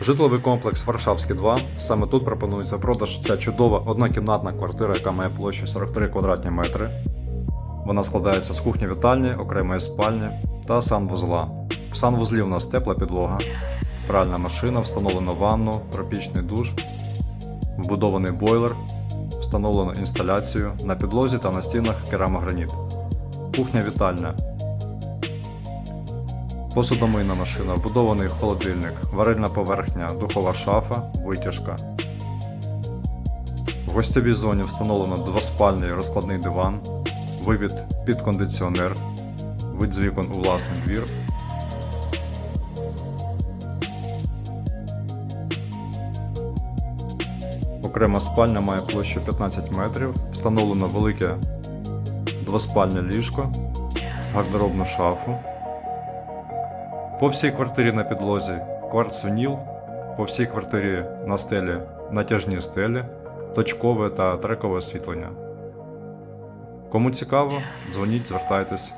Житловий комплекс Варшавський 2. Саме тут пропонується продаж ця чудова однокімнатна квартира, яка має площу 43 квадратні метри. Вона складається з кухні вітальні, окремої спальні та санвузла. В санвузлі у нас тепла підлога, пральна машина, встановлено ванну, тропічний душ, вбудований бойлер, встановлено інсталяцію на підлозі та на стінах керамограніт. Кухня вітальня. Посудомийна машина, вбудований холодильник, варильна поверхня, духова шафа, витяжка. В гостьовій зоні встановлено двоспальний розкладний диван, вивід під кондиціонер, вид з вікон у власний двір. Окрема спальня має площу 15 метрів, встановлено велике двоспальне ліжко, гардеробну шафу. По всій квартирі на підлозі кварцвініл, по всій квартирі на стелі натяжні стелі, точкове та трекове освітлення. Кому цікаво, дзвоніть, звертайтесь.